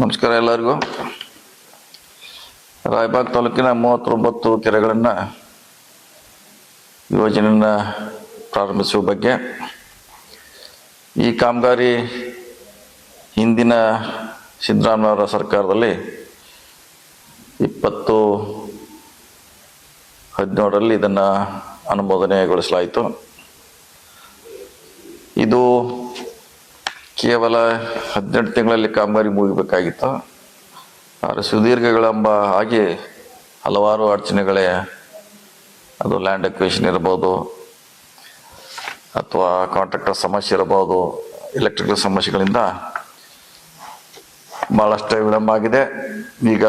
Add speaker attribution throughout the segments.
Speaker 1: ನಮಸ್ಕಾರ ಎಲ್ಲರಿಗೂ. ರಾಯಬಾಗ್ ತಾಲೂಕಿನ ಮೂವತ್ತೊಂಬತ್ತು ಕೆರೆಗಳನ್ನು ಯೋಜನೆಯನ್ನು ಪ್ರಾರಂಭಿಸುವ ಬಗ್ಗೆ ಈ ಕಾಮಗಾರಿ ಹಿಂದಿನ ಸಿದ್ದರಾಮಯ್ಯವರ ಸರ್ಕಾರದಲ್ಲಿ ಇಪ್ಪತ್ತು ಹದಿನೇಳರಲ್ಲಿ ಇದನ್ನು ಅನುಮೋದನೆಗೊಳಿಸಲಾಯಿತು. ಇದು ಕೇವಲ ಹದಿನೆಂಟು ತಿಂಗಳಲ್ಲಿ ಕಾಮಗಾರಿ ಮುಗಿಬೇಕಾಗಿತ್ತು. ಆದರೆ ಸುದೀರ್ಘಗಳೆಂಬ ಹಾಗೆ ಹಲವಾರು ಅಡಚಣೆಗಳೇ ಅದು ಲ್ಯಾಂಡ್ ಎಕ್ವೇಷನ್ ಇರ್ಬೋದು, ಅಥವಾ ಕಾಂಟ್ರಾಕ್ಟರ್ ಸಮಸ್ಯೆ ಇರ್ಬೋದು ಎಲೆಕ್ಟ್ರಿಕಲ್ ಸಮಸ್ಯೆಗಳಿಂದ ಭಾಳಷ್ಟು ವಿಳಂಬ ಆಗಿದೆ. ಈಗ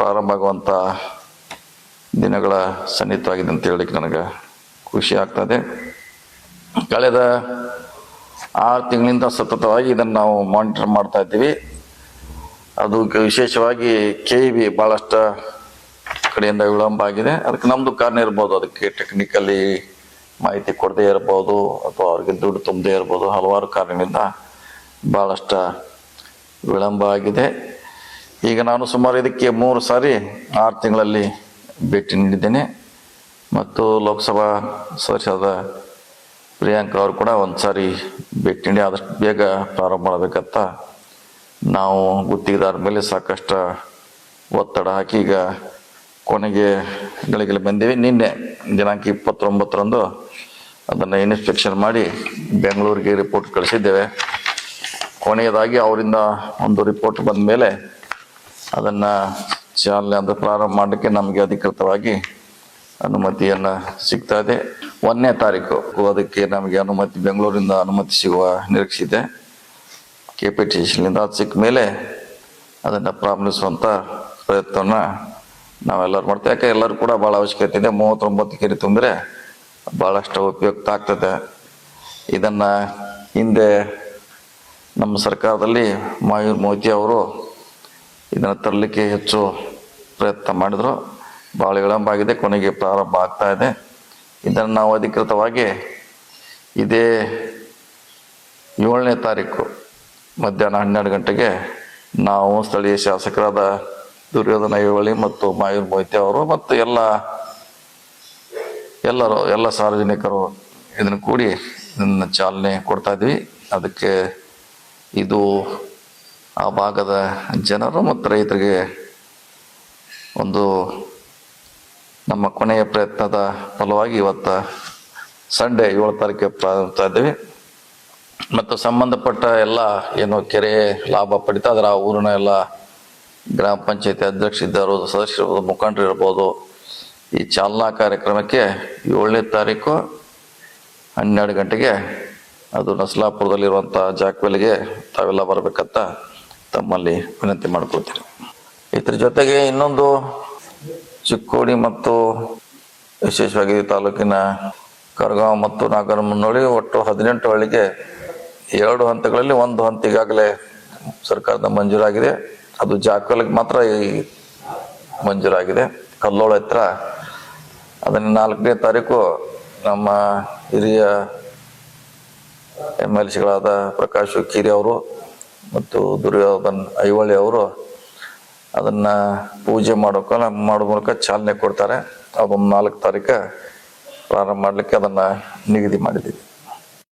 Speaker 1: ಪ್ರಾರಂಭ ಆಗುವಂಥ ದಿನಗಳ ಸನ್ನಿಹಿತವಾಗಿದೆ ಅಂತ ಹೇಳಲಿಕ್ಕೆ ನನಗೆ ಖುಷಿ ಆಗ್ತದೆ ಕಳೆದ ಆರು ತಿಂಗಳಿಂದ ಸತತವಾಗಿ ಇದನ್ನು ನಾವು ಮಾನಿಟರ್ ಮಾಡ್ತಾ ಇದ್ದೀವಿ. ಅದು ವಿಶೇಷವಾಗಿ ಕೆ ಬಿ ಭಾಳಷ್ಟು ಕಡೆಯಿಂದ ವಿಳಂಬ ಆಗಿದೆ. ಅದಕ್ಕೆ ನಮ್ಮದು ಕಾರಣ ಇರ್ಬೋದು. ಅದಕ್ಕೆ ಟೆಕ್ನಿಕಲಿ ಮಾಹಿತಿ ಕೊಡದೇ ಇರ್ಬೋದು ಅಥವಾ ಅವ್ರಿಗೆ ದುಡ್ಡು ತುಂಬದೇ ಇರ್ಬೋದು. ಹಲವಾರು ಕಾರಣದಿಂದ ಭಾಳಷ್ಟು ವಿಳಂಬ ಆಗಿದೆ. ಈಗ ನಾನು ಸುಮಾರು ಇದಕ್ಕೆ ಮೂರು ಸಾರಿ ಆರು ತಿಂಗಳಲ್ಲಿ ಭೇಟಿ ನೀಡಿದ್ದೇನೆ. ಮತ್ತು ಲೋಕಸಭಾ ಸದಸ್ಯರಾದ ಪ್ರಿಯಾಂಕಾ ಅವರು ಕೂಡ ಒಂದು ಸಾರಿ ಭೇಟಿ ನೀಡಿ ಆದಷ್ಟು ಬೇಗ ಪ್ರಾರಂಭ ಮಾಡಬೇಕಂತ ನಾವು ಗುತ್ತಿಗೆದಾರ ಮೇಲೆ ಸಾಕಷ್ಟು ಒತ್ತಡ ಹಾಕಿ ಈಗ ಕೊನೆಗೆ ಗಳಿಗೆಲ್ಲ ಬಂದೀವಿ. ನಿನ್ನೆ ದಿನಾಂಕ ಇಪ್ಪತ್ತೊಂಬತ್ತರಂದು ಅದನ್ನು ಇನ್ಸ್ಪೆಕ್ಷನ್ ಮಾಡಿ ಬೆಂಗಳೂರಿಗೆ ರಿಪೋರ್ಟ್ ಕಳಿಸಿದ್ದೇವೆ. ಕೊನೆಯದಾಗಿ ಅವರಿಂದ ಒಂದು ರಿಪೋರ್ಟ್ ಬಂದ ಮೇಲೆ ಅದನ್ನು ಚಾಲನೆ ಅಂತ ಪ್ರಾರಂಭ ಮಾಡಲಿಕ್ಕೆ ನಮಗೆ ಅಧಿಕೃತವಾಗಿ ಅನುಮತಿಯನ್ನು ಸಿಗ್ತಾ ಇದೆ. ಒಂದನೇ ತಾರೀಕು. ಅದಕ್ಕೆ ನಮಗೆ ಅನುಮತಿ, ಬೆಂಗಳೂರಿಂದ ಅನುಮತಿ ಸಿಗುವ ನಿರೀಕ್ಷೆ ಇದೆ ಕೆ ಪಿ ಟಿ ಸಿಲಿಂದ ಅದು ಸಿಕ್ಕ ಮೇಲೆ ಅದನ್ನು ಪ್ರಾರಂಭಿಸುವಂಥ ಪ್ರಯತ್ನವನ್ನು ನಾವೆಲ್ಲರೂ ಮಾಡ್ತೇವೆ. ಯಾಕೆ ಎಲ್ಲರೂ ಕೂಡ ಭಾಳ ಅವಶ್ಯಕತೆ ಇದೆ. ಮೂವತ್ತೊಂಬತ್ತು ಕೆರೆ ತುಂಬಿದ್ರೆ ಭಾಳಷ್ಟು ಉಪಯುಕ್ತ ಆಗ್ತದೆ. ಇದನ್ನು ಹಿಂದೆ ನಮ್ಮ ಸರ್ಕಾರದಲ್ಲಿ ಮಾಯೂರ್ ಮೋದಿ ಅವರು ಇದನ್ನು ತರಲಿಕ್ಕೆ ಹೆಚ್ಚು ಪ್ರಯತ್ನ ಮಾಡಿದರು. ಭಾಳ ವಿಳಂಬ ಆಗಿದೆ. ಕೊನೆಗೆ ಪ್ರಾರಂಭ ಆಗ್ತಾ ಇದೆ. ಇದನ್ನು ನಾವು ಅಧಿಕೃತವಾಗಿ ಇದೇ ಏಳನೇ ತಾರೀಕು ಮಧ್ಯಾಹ್ನ ಹನ್ನೆರಡು ಗಂಟೆಗೆ ನಾವು ಸ್ಥಳೀಯ ಶಾಸಕರಾದ ದುರ್ಯೋಧನ ಯುವಳಿ ಮತ್ತು ಮಾಯೂರ್ ಮೊಯ್ತೆ ಅವರು ಮತ್ತು ಎಲ್ಲ ಎಲ್ಲರೂ, ಎಲ್ಲ ಸಾರ್ವಜನಿಕರು ಇದನ್ನು ಕೂಡಿ ಇದನ್ನು ಚಾಲನೆ ಕೊಡ್ತಾ ಇದ್ವಿ. ಅದಕ್ಕೆ ಇದು ಆ ಭಾಗದ ಜನರು ಮತ್ತು ರೈತರಿಗೆ ಒಂದು ನಮ್ಮ ಕೊನೆಯ ಪ್ರಯತ್ನದ ಫಲವಾಗಿ ಇವತ್ತು ಸಂಡೇ ಏಳು ತಾರೀಕಿಗೆ ಪ್ರಾರಂಭ ಇದ್ದೀವಿ. ಮತ್ತು ಸಂಬಂಧಪಟ್ಟ ಎಲ್ಲ ಏನು ಕೆರೆ ಲಾಭ ಪಡಿತಾ, ಅದರ ಆ ಊರಿನ ಎಲ್ಲ ಗ್ರಾಮ ಪಂಚಾಯತಿ ಅಧ್ಯಕ್ಷ ಇದ್ದರು, ಸದಸ್ಯರು ಮುಖಂಡರು ಇರ್ಬೋದು, ಈ ಚಾಲನಾ ಕಾರ್ಯಕ್ರಮಕ್ಕೆ ಏಳನೇ ತಾರೀಕು ಹನ್ನೆರಡು ಗಂಟೆಗೆ ಅದು ನಸಲಾಪುರದಲ್ಲಿರುವಂಥ ಜಾಕ್ವೆಲ್ಗೆ ತಾವೆಲ್ಲ ಬರಬೇಕಂತ ತಮ್ಮಲ್ಲಿ ವಿನಂತಿ ಮಾಡ್ಕೊಳ್ತೀನಿ. ಇದ್ರ ಜೊತೆಗೆ ಇನ್ನೊಂದು ಚಿಕ್ಕೋಡಿ ಮತ್ತು ವಿಶೇಷವಾಗಿ ತಾಲೂಕಿನ ಕರಗಾಂವ್ ಮತ್ತು ನಾಗರಮುನ್ನೋಳಿ ಒಟ್ಟು ಹದಿನೆಂಟು ಹಳ್ಳಿಗೆ ಎರಡು ಹಂತಗಳಲ್ಲಿ ಒಂದು ಹಂತ ಈಗಾಗಲೇ ಸರ್ಕಾರದ ಮಂಜೂರಾಗಿದೆ. ಅದು ಜಾಕಲಿಗೆ ಮಾತ್ರ ಈ ಮಂಜೂರಾಗಿದೆ. ಕಲ್ಲೋಳ ಹತ್ರ. ಅದನ್ನು ನಾಲ್ಕನೇ ತಾರೀಕು ನಮ್ಮ ಹಿರಿಯ ಎಂ ಎಲ್ ಸಿಗಳಾದ ಪ್ರಕಾಶ್ ಕೀರಿ ಅವರು ಮತ್ತು ದುರ್ಯೋಧನ್ ಐಹೊಳಿ ಅವರು ಅದನ್ನ ಪೂಜೆ ಮಾಡೋಕೆ ಮಾಡೋ ಮೂಲಕ ಚಾಲನೆ ಕೊಡ್ತಾರೆ. ಅದೊಂದು ನಾಲ್ಕು ತಾರೀಕು ಪ್ರಾರಂಭ ಮಾಡಲಿಕ್ಕೆ ಅದನ್ನು ನಿಗದಿ ಮಾಡಿದ್ದೀವಿ.